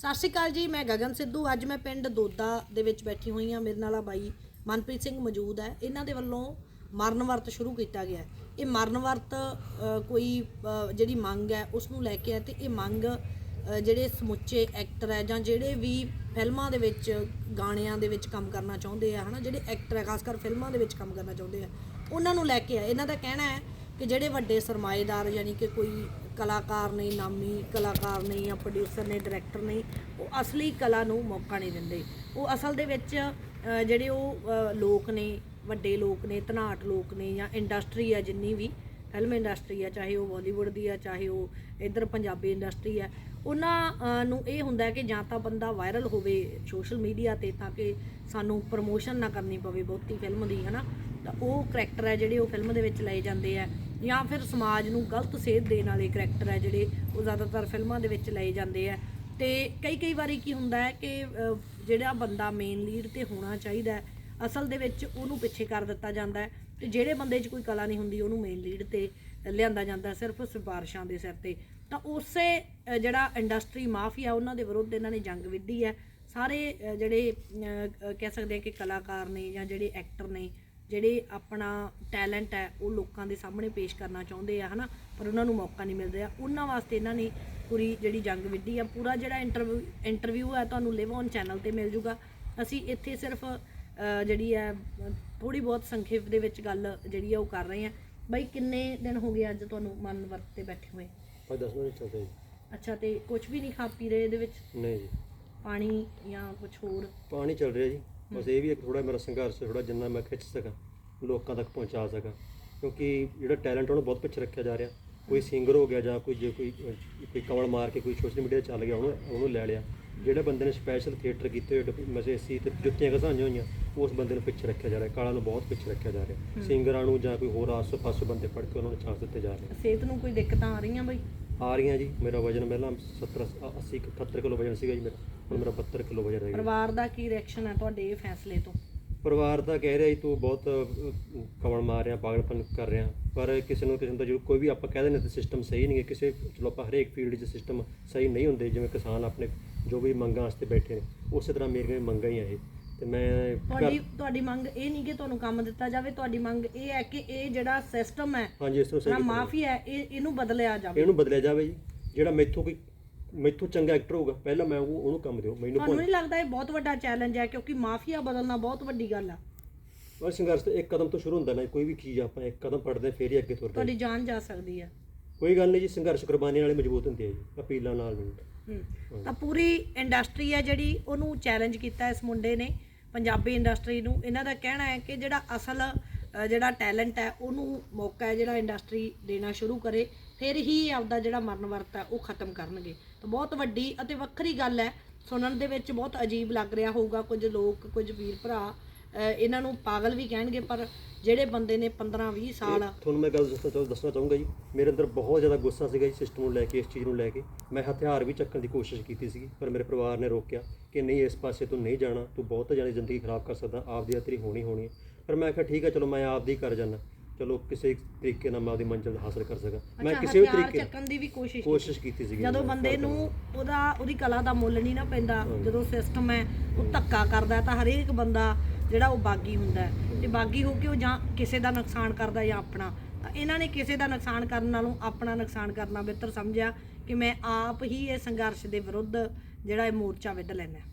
ਸਤਿ ਸ਼੍ਰੀ ਅਕਾਲ ਜੀ, ਮੈਂ ਗਗਨ ਸਿੱਧੂ। ਅੱਜ ਮੈਂ ਪਿੰਡ ਦੋਦਾ ਦੇ ਵਿੱਚ ਬੈਠੀ ਹੋਈ ਹਾਂ। ਮੇਰੇ ਨਾਲ ਆ ਬਾਈ ਮਨਪ੍ਰੀਤ ਸਿੰਘ ਮੌਜੂਦ ਹੈ। ਇਹਨਾਂ ਦੇ ਵੱਲੋਂ ਮਰਨ ਵਰਤ ਸ਼ੁਰੂ ਕੀਤਾ ਗਿਆ ਇਹ ਮਰਨ ਵਰਤ ਕੋਈ ਜਿਹੜੀ ਮੰਗ ਹੈ, ਉਸ ਨੂੰ ਲੈ ਕੇ ਹੈ ਤੇ ਇਹ ਮੰਗ ਜਿਹੜੇ ਸਮੁੱਚੇ ਐਕਟਰ ਹੈ ਜਾਂ ਜਿਹੜੇ ਵੀ ਫਿਲਮਾਂ ਦੇ ਵਿੱਚ, ਗਾਣਿਆਂ ਦੇ ਵਿੱਚ ਕੰਮ ਕਰਨਾ ਚਾਹੁੰਦੇ ਆ, ਹਨਾ, ਜਿਹੜੇ ਐਕਟਰ ਹੈ ਖਾਸ ਕਰ ਫਿਲਮਾਂ ਦੇ ਵਿੱਚ ਕੰਮ ਕਰਨਾ ਚਾਹੁੰਦੇ ਆ, ਉਹਨਾਂ ਨੂੰ ਲੈ ਕੇ ਆ ਇਹਨਾਂ ਦਾ ਕਹਿਣਾ ਹੈ ਕਿ ਜਿਹੜੇ ਵੱਡੇ ਸਰਮਾਏਦਾਰ, ਯਾਨੀ ਕਿ ਕੋਈ ਕਲਾਕਾਰ ਨੇ ਨਾਮੀ ਕਲਾਕਾਰ ਨੇ ਜਾਂ ਪ੍ਰੋਡਿਊਸਰ ਨੇ ਡਾਇਰੈਕਟਰ ਨੇ ਉਹ ਅਸਲੀ ਕਲਾ ਨੂੰ ਮੌਕਾ ਨਹੀਂ ਦਿੰਦੇ। ਉਹ ਅਸਲ ਦੇ ਵਿੱਚ ਜਿਹੜੇ ਉਹ ਲੋਕ ਨੇ, ਵੱਡੇ ਲੋਕ ਨੇ, ਧਨਾਟ ਲੋਕ ਨੇ ਜਾਂ ਇੰਡਸਟਰੀ ਆ, ਜਿੰਨੀ ਵੀ ਫਿਲਮ ਇੰਡਸਟਰੀ ਆ, ਚਾਹੇ ਉਹ ਬਾਲੀਵੁੱਡ ਦੀ ਆ, ਚਾਹੇ ਉਹ ਇੱਧਰ ਪੰਜਾਬੀ ਇੰਡਸਟਰੀ ਆ, ਉਹਨਾਂ ਨੂੰ ਇਹ ਹੁੰਦਾ ਹੈ ਕਿ ਜਾਂ ਤਾਂ ਬੰਦਾ ਵਾਇਰਲ ਹੋਵੇ ਸੋਸ਼ਲ ਮੀਡੀਆ ਤੇ ਤਾਂ ਕਿ ਸਾਨੂੰ ਪ੍ਰਮੋਸ਼ਨ ਨਾ ਕਰਨੀ ਪਵੇ ਬਹੁਤੀ ਫਿਲਮ ਦੀ, ਹਨਾ? ਤਾਂ ਉਹ ਕਰੈਕਟਰ ਹੈ ਜਿਹੜੇ ਉਹ ਫਿਲਮ ਦੇ ਵਿੱਚ ਲਏ ਜਾਂਦੇ ਆ। ਜਾਂ ਫਿਰ ਸਮਾਜ ਨੂੰ ਗਲਤ ਸੇਧ ਦੇਣ ਵਾਲੇ ਕਰੈਕਟਰ ਹੈ ਜਿਹੜੇ ਉਹ ਜ਼ਿਆਦਾਤਰ ਫਿਲਮਾਂ ਦੇ ਵਿੱਚ ਲਏ ਜਾਂਦੇ ਆ। ਤੇ ਕਈ ਕਈ ਵਾਰੀ ਕੀ ਹੁੰਦਾ ਹੈ ਕਿ ਜਿਹੜਾ ਬੰਦਾ ਮੇਨ ਲੀਡ ਤੇ ਹੋਣਾ ਚਾਹੀਦਾ ਹੈ, ਅਸਲ ਦੇ ਵਿੱਚ ਉਹਨੂੰ ਪਿੱਛੇ ਕਰ ਦਿੱਤਾ ਜਾਂਦਾ ਹੈ ਤੇ ਜਿਹੜੇ ਬੰਦੇ 'ਚ ਕੋਈ ਕਲਾ ਨਹੀਂ ਹੁੰਦੀ, ਉਹਨੂੰ ਮੇਨ ਲੀਡ ਤੇ ਲਿਆਂਦਾ ਜਾਂਦਾ ਸਿਰਫ ਸਿਫਾਰਿਸ਼ਾਂ ਦੇ ਸਿਰ ਤੇ। ਤਾਂ ਉਸੇ ਜਿਹੜਾ ਇੰਡਸਟਰੀ ਮਾਫੀਆ ਉਹਨਾਂ ਦੇ ਵਿਰੁੱਧ ਇਹਨਾਂ ਨੇ ਜੰਗ ਵਿੱਢੀ ਹੈ। ਸਾਰੇ ਜਿਹੜੇ ਕਹਿ ਸਕਦੇ ਆ ਕਿ ਕਲਾਕਾਰ ਨੇ ਜਾਂ ਜਿਹੜੇ ਐਕਟਰ ਨੇ ਜਿਹੜੇ ਆਪਣਾ ਟੈਲੈਂਟ ਹੈ ਉਹ ਲੋਕਾਂ ਦੇ ਸਾਹਮਣੇ ਪੇਸ਼ ਕਰਨਾ ਚਾਹੁੰਦੇ ਆ ਹਨਾ? ਪਰ ਉਹਨਾਂ ਨੂੰ ਮੌਕਾ ਨਹੀਂ ਮਿਲ ਰਿਹਾ। ਉਹਨਾਂ ਵਾਸਤੇ ਇਹਨਾਂ ਨੇ ਪੂਰੀ ਜਿਹੜੀ ਜੰਗ ਵਿੱਢੀ ਆ। ਪੂਰਾ ਜਿਹੜਾ ਇੰਟਰਵਿਊ ਇੰਟਰਵਿਊ ਹੈ ਤੁਹਾਨੂੰ ਲਿਵ ਔਨ ਚੈਨਲ ਤੇ ਮਿਲ ਜੂਗਾ। ਅਸੀਂ ਇੱਥੇ ਸਿਰਫ ਜਿਹੜੀ ਹੈ ਥੋੜੀ ਬਹੁਤ ਸੰਖੇਪ ਦੇ ਵਿੱਚ ਗੱਲ ਜਿਹੜੀ ਆ ਉਹ ਕਰ ਰਹੇ ਆ। ਬਾਈ ਕਿੰਨੇ ਦਿਨ ਹੋ ਗਏ ਅੱਜ ਤੁਹਾਨੂੰ ਮਨ ਵਰਤ ਤੇ ਬੈਠੇ ਹੋਏ? ਪਰ ਦੱਸਣਾ ਨਹੀਂ ਚਾਹਤੇ ਅੱਛਾ ਤੇ ਕੁਝ ਵੀ ਨਹੀਂ ਖਾ ਪੀ ਰਹੇ ਇਹਦੇ ਵਿੱਚ? ਨਹੀਂ ਜੀ। ਪਾਣੀ ਜਾਂ ਕੁਝ ਹੋਰ? ਪਾਣੀ ਚੱਲ ਰਿਹਾ ਜੀ। ਬਸ ਇਹ ਵੀ ਇੱਕ ਥੋੜਾ ਮੇਰਾ ਸੰਘਰਸ਼ ਥੋੜਾ ਜਿੰਨਾ ਮੈਂ ਖਿੱਚ ਸਕਾਂ ਲੋਕਾਂ ਤੱਕ ਪਹੁੰਚਾ ਸਕਾਂ। ਕਿਉਂਕਿ ਜਿਹੜਾ ਟੈਲੈਂਟ ਉਹਨੂੰ ਬਹੁਤ ਪਿੱਛੇ ਰੱਖਿਆ ਜਾ ਰਿਹਾ। ਕੋਈ ਸਿੰਗਰ ਹੋ ਗਿਆ ਜਾਂ ਕੋਈ ਜੇ ਕੋਈ ਕੋਈ ਕਮਲ ਮਾਰ ਕੇ ਕੋਈ ਸੋਸ਼ਲ ਮੀਡੀਆ ਚੱਲ ਗਿਆ ਉਹਨੂੰ ਉਹਨੂੰ ਲੈ ਲਿਆ। ਜਿਹੜੇ ਬੰਦੇ ਨੇ ਸਪੈਸ਼ਲ ਥੀਏਟਰ ਕੀਤੇ ਹੋਏ ਮਜ਼ੇ ਸੀ ਤੇ ਜੁੱਤੀਆਂ ਘਸਾਈਆਂ ਹੋਈਆਂ ਉਸ ਬੰਦੇ ਨੂੰ ਪਿੱਛੇ ਰੱਖਿਆ ਜਾ ਰਿਹਾ ਕਾਲਾ ਨੂੰ ਬਹੁਤ ਪਿੱਛੇ ਰੱਖਿਆ ਜਾ ਰਿਹਾ। ਸਿੰਗਰਾਂ ਨੂੰ ਜਾਂ ਕੋਈ ਹੋਰ ਆਸੋ ਪਾਸੋਂ ਬੰਦੇ ਫੜ ਕੇ ਉਹਨਾਂ ਨੂੰ ਚਾਂਸ ਦਿੱਤੇ ਜਾ ਰਹੇ। ਸਿਹਤ ਨੂੰ ਕੋਈ ਦਿੱਕਤਾਂ ਆ ਰਹੀਆਂ ਬਾਈ? ਆ ਰਹੀਆਂ ਜੀ ਮੇਰਾ ਵਜਨ ਪਹਿਲਾਂ 70 80 78 ਕਿਲੋ ਵਜਨ ਸੀਗਾ ਜੀ ਮੇਰਾ। ਹੁਣ ਮੇਰਾ 72 ਕਿਲੋ ਵਜਨ ਰਹਿ ਗਿਆ ਪਰਿਵਾਰ ਦਾ ਕੀ ਰਿਐਕਸ਼ਨ ਹੈ ਤੁਹਾਡੇ ਇਹ ਫੈਸਲੇ ਤੋਂ? ਪਰਿਵਾਰ ਤਾਂ ਕਹਿ ਰਿਹਾ ਜੀ ਤੂੰ ਬਹੁਤ ਕਮਲ ਮਾਰ ਰਿਹਾ ਪਾਗਲਪਨ ਕਰ ਰਿਹਾ। ਪਰ ਕਿਸੇ ਨੂੰ ਕਿਸੇ ਦਾ ਜ਼ਰੂਰ ਕੋਈ ਵੀ ਆਪਾਂ ਕਹਿ ਦਿੰਦੇ ਤਾਂ ਸਿਸਟਮ ਸਹੀ ਨਹੀਂ ਹੈ ਕਿਸੇ ਚਲੋ ਆਪਾਂ ਹਰੇਕ ਫੀਲਡ 'ਚ ਸਿਸਟਮ ਸਹੀ ਨਹੀਂ ਹੁੰਦੇ ਜਿਵੇਂ ਕਿਸਾਨ ਆਪਣੇ ਜੋ ਵੀ ਮੰਗਾਂ ਵਾਸਤੇ ਬੈਠੇ ਨੇ ਉਸੇ ਤਰ੍ਹਾਂ ਮੇਰੀਆਂ ਮੰਗਾਂ ਹੀ ਆ ਇਹ। ਤੇ ਮੈਂ ਤੁਹਾਡੀ ਤੁਹਾਡੀ ਮੰਗ ਇਹ ਨਹੀਂ ਕਿ ਤੁਹਾਨੂੰ ਕੰਮ ਦਿੱਤਾ ਜਾਵੇ ਤੁਹਾਡੀ ਮੰਗ ਇਹ ਹੈ ਕਿ ਇਹ ਜਿਹੜਾ ਸਿਸਟਮ ਹੈ ਹਾਂਜੀ ਇਸ ਨੂੰ ਸਹੀ ਮਾਫੀ ਹੈ ਇਹ ਇਹਨੂੰ ਬਦਲਿਆ। ਜਾਵੇ। ਇਹਨੂੰ ਬਦਲਿਆ ਜਾਵੇ ਜੀ। ਜਿਹੜਾ ਮੈਥੋਂ ਕੋਈ ਮੈਥੋਂ ਚੰਗਾ ਐਕਟਰ ਹੋਊਗਾ। ਪਹਿਲਾਂ ਮੈਂ ਉਹ- ਉਹਨੂੰ ਕੰਮ ਦਿਓ ਮੈਨੂੰ ਤੁਹਾਨੂੰ ਨਹੀਂ ਲੱਗਦਾ ਇਹ ਬਹੁਤ ਵੱਡਾ ਚੈਲੰਜ ਹੈ ਕਿਉਂਕਿ ਮਾਫੀਆ ਬਦਲਣਾ ਬਹੁਤ ਵੱਡੀ ਗੱਲ ਆ। ਔਰ ਸੰਘਰਸ਼ ਤਾਂ ਇੱਕ ਕਦਮ ਤੋਂ ਸ਼ੁਰੂ ਹੁੰਦਾ ਨਾ ਕੋਈ ਵੀ ਚੀਜ਼ ਆਪਾਂ ਇੱਕ ਕਦਮ ਪੜਦੇ ਫੇਰ ਹੀ ਅੱਗੇ ਤੁਰਦੇ ਹਾਂ। ਤੁਹਾਡੀ ਜਾਨ ਜਾ ਸਕਦੀ ਹੈ ਕੋਈ ਗੱਲ ਨਹੀਂ ਜੀ ਸੰਘਰਸ਼ ਕੁਰਬਾਨੀਆਂ ਵਾਲੇ ਮਜ਼ਬੂਤ ਹੁੰਦੇ ਆ ਜੀ ਅਪੀਲਾਂ ਨਾਲ ਨਹੀਂ ਹੂੰ। ਤਾਂ ਪੂਰੀ ਇੰਡਸਟਰੀ ਹੈ ਜਿਹੜੀ ਉਹਨੂੰ ਚੈਲੰਜ ਕੀਤਾ ਇਸ ਮੁੰਡੇ ਨੇ ਪੰਜਾਬੀ ਇੰਡਸਟਰੀ ਨੂੰ। ਇਹਨਾਂ ਦਾ ਕਹਿਣਾ ਹੈ ਕਿ ਜਿਹੜਾ ਅਸਲ ਜਿਹੜਾ ਟੈਲੈਂਟ ਹੈ, ਉਹਨੂੰ ਮੌਕਾ ਹੈ ਜਿਹੜਾ ਇੰਡਸਟਰੀ ਦੇਣਾ ਸ਼ੁਰੂ ਕਰੇ, ਫਿਰ ਹੀ ਆਪਦਾ ਜਿਹੜਾ ਮਰਨ ਵਰਤ ਹੈ, ਉਹ ਖਤਮ ਕਰਨਗੇ। ਤਾਂ ਬਹੁਤ ਵੱਡੀ ਅਤੇ ਵੱਖਰੀ ਗੱਲ ਹੈ, ਸੁਣਨ ਦੇ ਵਿੱਚ ਬਹੁਤ ਅਜੀਬ ਲੱਗ ਰਿਹਾ ਹੋਊਗਾ, ਕੁਝ ਲੋਕ, ਕੁਝ ਵੀਰ ਭਰਾ ਇਹਨਾਂ ਨੂੰ ਪਾਗਲ ਵੀ ਕਹਿਣਗੇ, ਪਰ ਜਿਹੜੇ ਬੰਦੇ ਨੇ 15 20 ਸਾਲ ਤੁਹਾਨੂੰ ਮੈਂ ਗੱਲ ਦੱਸਣਾ ਚਾਹ ਦੱਸਣਾ ਚਾਹੂੰਗਾ ਜੀ, ਮੇਰੇ ਅੰਦਰ ਬਹੁਤ ਜ਼ਿਆਦਾ ਗੁੱਸਾ ਸੀਗਾ ਜੀ ਸਿਸਟਮ ਨੂੰ ਲੈ ਕੇ, ਇਸ ਚੀਜ਼ ਨੂੰ ਲੈ ਕੇ। ਮੈਂ ਹਥਿਆਰ ਵੀ ਚੱਕਣ ਦੀ ਕੋਸ਼ਿਸ਼ ਕੀਤੀ ਸੀਗੀ, ਪਰ ਮੇਰੇ ਪਰਿਵਾਰ ਨੇ ਰੋਕਿਆ ਕਿ ਨਹੀਂ, ਇਸ ਪਾਸੇ ਤੂੰ ਨਹੀਂ ਜਾਣਾ, ਤੂੰ ਬਹੁਤ ਜ਼ਿਆਦਾ ਜ਼ਿੰਦਗੀ ਖਰਾਬ ਕਰ ਸਕਦਾ, ਆਪਦੀ ਆ ਤੇਰੀ ਹੋਣੀ ਹੋਣੀ ਪਰ ਮੈਂ ਕਿਹਾ ਠੀਕ ਹੈ ਚਲੋ ਮੈਂ ਆਪਦੀ ਕਰ ਜਾਣਾ ਚਲੋ ਕਿਸੇ ਤਰੀਕੇ ਨਾਲ ਮੈਂ ਆਪਦੀ ਮੰਜ਼ਿਲ ਹਾਸਲ ਕਰ ਸਕਾਂ। ਮੈਂ ਕਿਸੇ ਵੀ ਤਰੀਕੇ ਚੱਕਣ ਦੀ ਵੀ ਕੋਸ਼ਿਸ਼ ਕੋਸ਼ਿਸ਼ ਕੀਤੀ ਸੀਗੀ। ਜਦੋਂ ਬੰਦੇ ਨੂੰ ਉਹਦਾ ਉਹਦੀ ਕਲਾ ਦਾ ਮੁੱਲ ਨਹੀਂ ਨਾ ਪੈਂਦਾ ਜਦੋਂ ਸਿਸਟਮ ਹੈ ਉਹ ਧੱਕਾ ਕਰਦਾ ਤਾਂ ਹਰੇਕ ਬੰਦਾ ਜਿਹੜਾ ਉਹ ਬਾਗੀ ਹੁੰਦਾ ਹੈ। ਤੇ ਬਾਗੀ ਹੋ ਕੇ ਉਹ ਜਾਂ ਕਿਸੇ ਦਾ ਨੁਕਸਾਨ ਕਰਦਾ ਜਾਂ ਆਪਣਾ। ਤਾਂ ਇਹਨਾਂ ਨੇ ਕਿਸੇ ਦਾ ਨੁਕਸਾਨ ਕਰਨ ਨਾਲੋਂ ਆਪਣਾ ਨੁਕਸਾਨ ਕਰਨਾ ਬਿਹਤਰ ਸਮਝਿਆ ਕਿ ਮੈਂ ਆਪ ਹੀ ਇਹ ਸੰਘਰਸ਼ ਦੇ ਵਿਰੁੱਧ ਜਿਹੜਾ ਇਹ ਮੋਰਚਾ ਵਿੱਢ ਲੈਣਾ